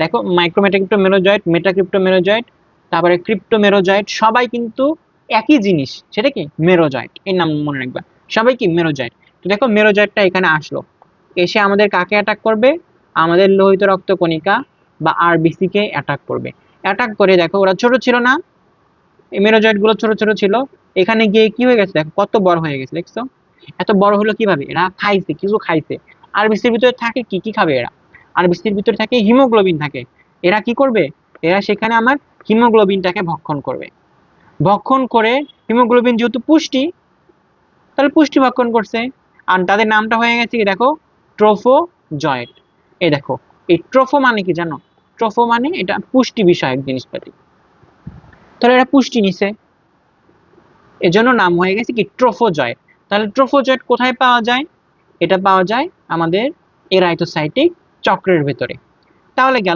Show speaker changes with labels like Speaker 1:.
Speaker 1: দেখো micrometacrypto merozoite metacrypto merozoite তারপরে crypto merozoite সবাই কিন্তু একই জিনিস, সেটা কি? মেরোজয়েট এই নাম মনে রাখবা। সবাই কি? মেরোজয়েট তো দেখো মেরোজয়েটটা এখানে আসলো। এসে আমাদের কাকে অ্যাটাক করবে? আমাদের লোহিত রক্তকণিকা বা আরবিসি কে অ্যাটাক করবে। অ্যাটাক করে দেখো, ওরা ছোট ছিল না। এই মেরোজয়েটগুলো ছোট ছোট ছিল। এখানে গিয়ে কি হয়ে গেছে? দেখো, কত বড় হয়ে গেছে, দেখছ? এত বড় হলো কীভাবে? এরা খাইছে, কিছু খাইছে। আরবিসির ভিতরে থাকে কি? কি খাবে এরা? আরবিসির ভিতরে থাকে, হিমোগ্লোবিন থাকে। এরা কি করবে? এরা সেখানে আমার হিমোগ্লোবিনটাকে ভক্ষণ করবে। ভক্ষণ করে হিমোগ্লোবিন যেহেতু পুষ্টি, তাহলে পুষ্টি ভক্ষণ করছে। আর তাদের নামটা হয়ে গেছে কি দেখো? ট্রোফো জয়েট এই দেখো, এই ট্রোফো মানে কি জানো? ট্রোফো মানে এটা পুষ্টি বিষয়ক জিনিসপাতি। তাহলে এরা পুষ্টি নিছে। এজন্য নাম হয়ে গেছে কি ট্রোফোজয়েট তাহলে ট্রোফোজয়েট কোথায় পাওয়া যায়? এটা পাওয়া যায় আমাদের এরাইথোসাইটিক চক্রের ভেতরে। তাহলে গেল।